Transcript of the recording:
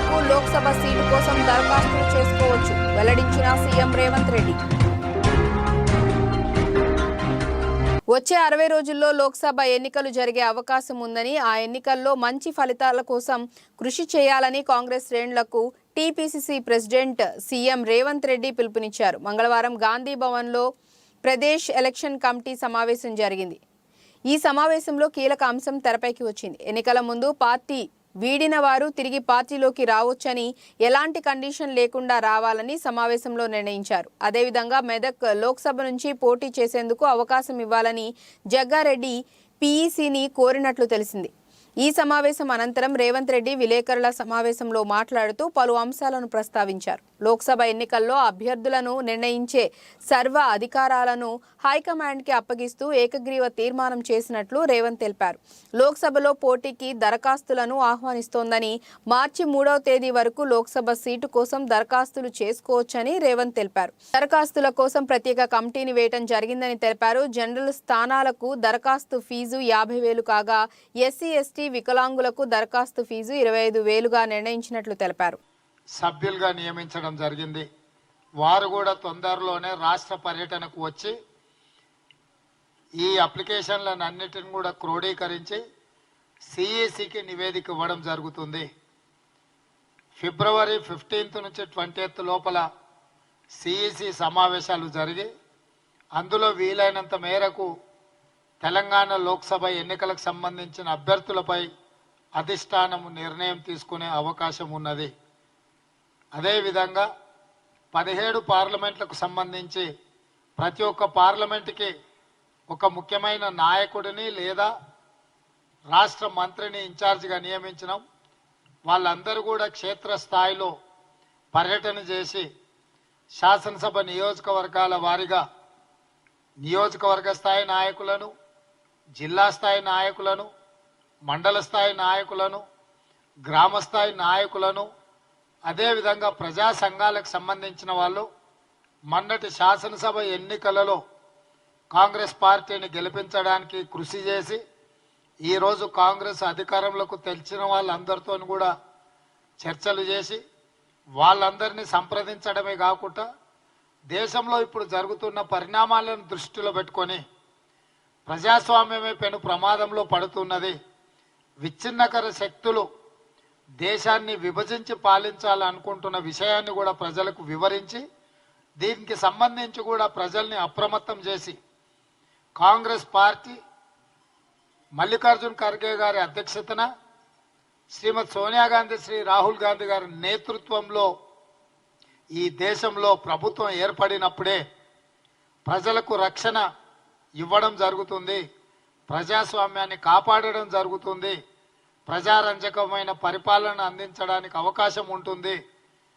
వరకు లోక్సభ సీటు కోసం దరఖాస్తులు చేసుకోవచ్చు. వెల్లడించిన సీఎం రేవంత్ రెడ్డి. వచ్చే అరవై రోజుల్లో లోక్సభ ఎన్నికలు జరిగే అవకాశం ఉందని ఆ ఎన్నికల్లో మంచి ఫలితాల కోసం కృషి చేయాలని కాంగ్రెస్ శ్రేణులకు TPCC president CM Revanth Reddy పిలుపునిచ్చారు. మంగళవారం గాంధీ భవన్లో ప్రదేశ్ ఎలక్షన్ కమిటీ సమావేశం జరిగింది. ఈ సమావేశంలో కీలక అంశం తెరపైకి వచ్చింది. ఎన్నికల ముందు పార్టీ వీడిన వారు తిరిగి పార్టీలోకి రావచ్చని ఎలాంటి కండిషన్ లేకుండా రావాలని సమావేశంలో నిర్ణయించారు. అదేవిధంగా మెదక్ లోక్సభ నుంచి పోటీ చేసేందుకు అవకాశం ఇవ్వాలని జగ్గారెడ్డి పీఈసీని కోరినట్లు తెలిసింది. ఈ సమావేశం అనంతరం రేవంత్ రెడ్డి విలేకరుల సమావేశంలో మాట్లాడుతూ పలు అంశాలను ప్రస్తావించారు. లోక్సభ ఎన్నికల్లో అభ్యర్థులను నిర్ణయించే సర్వ అధికారాలను హైకమాండ్కి అప్పగిస్తూ ఏకగ్రీవ తీర్మానం చేసినట్లు రేవంత్ తెలిపారు. లోక్సభలో పోటీకి దరఖాస్తులను ఆహ్వానిస్తోందని మార్చి మూడవ తేదీ వరకు లోక్సభ సీటు కోసం దరఖాస్తులు చేసుకోవచ్చని రేవంత్ తెలిపారు. దరఖాస్తుల కోసం ప్రత్యేక కమిటీని వేయటం జరిగిందని తెలిపారు. జనరల్ స్థానాలకు దరఖాస్తు ఫీజు యాభై వేలు కాగా ఎస్సీ ఎస్టీ వికలాంగులకు దరఖాస్తు ఫీజు ఇరవై ఐదు వేలుగా నిర్ణయించినట్లు తెలిపారు. సభ్యులుగా నియమించడం జరిగింది. వారు కూడా తొందరలోనే రాష్ట్ర పర్యటనకు వచ్చి ఈ అప్లికేషన్లను అన్నిటిని కూడా క్రోడీకరించి సిఈసికి నివేదిక ఇవ్వడం జరుగుతుంది. ఫిబ్రవరి ఫిఫ్టీన్త్ నుంచి ట్వంటీ లోపల సిఈసి సమావేశాలు జరిగి అందులో వీలైనంత మేరకు తెలంగాణ లోక్సభ ఎన్నికలకు సంబంధించిన అభ్యర్థులపై అధిష్టానం నిర్ణయం తీసుకునే అవకాశం ఉన్నది. అదేవిధంగా పదిహేడు పార్లమెంట్లకు సంబంధించి ప్రతి ఒక్క పార్లమెంటుకి ఒక ముఖ్యమైన నాయకుడిని లేదా రాష్ట్ర మంత్రిని ఇన్ఛార్జిగా నియమించడం వాళ్ళందరూ కూడా క్షేత్రస్థాయిలో పర్యటన చేసి శాసనసభ నియోజకవర్గాల వారీగా నియోజకవర్గ స్థాయి నాయకులను జిల్లా స్థాయి నాయకులను మండల స్థాయి నాయకులను గ్రామస్థాయి నాయకులను అదేవిధంగా ప్రజా సంఘాలకు సంబంధించిన వాళ్ళు మొన్నటి శాసనసభ ఎన్నికలలో కాంగ్రెస్ పార్టీని గెలిపించడానికి కృషి చేసి ఈరోజు కాంగ్రెస్ అధికారంలోకి తెలిసిన వాళ్ళందరితో కూడా చర్చలు చేసి వాళ్ళందరినీ సంప్రదించడమే కాకుండా దేశంలో ఇప్పుడు జరుగుతున్న పరిణామాలను దృష్టిలో పెట్టుకొని ప్రజాస్వామ్యమే పెను ప్రమాదంలో పడుతున్నది. విచ్ఛిన్నకర శక్తులు దేశాన్ని విభజించి పాలించాలనుకుంటున్న విషయాన్ని కూడా ప్రజలకు వివరించి దీనికి సంబంధించి కూడా ప్రజల్ని అప్రమత్తం చేసి కాంగ్రెస్ పార్టీ మల్లికార్జున్ ఖర్గే గారి అధ్యక్షతన శ్రీమతి సోనియా గాంధీ శ్రీ రాహుల్ గాంధీ గారి నేతృత్వంలో ఈ దేశంలో ప్రభుత్వం ఏర్పడినప్పుడే ప్రజలకు రక్షణ ఇవ్వడం జరుగుతుంది. ప్రజాస్వామ్యాన్ని కాపాడడం జరుగుతుంది. ప్రజారంజకమైన పరిపాలన అందించడానికి అవకాశం ఉంటుంది.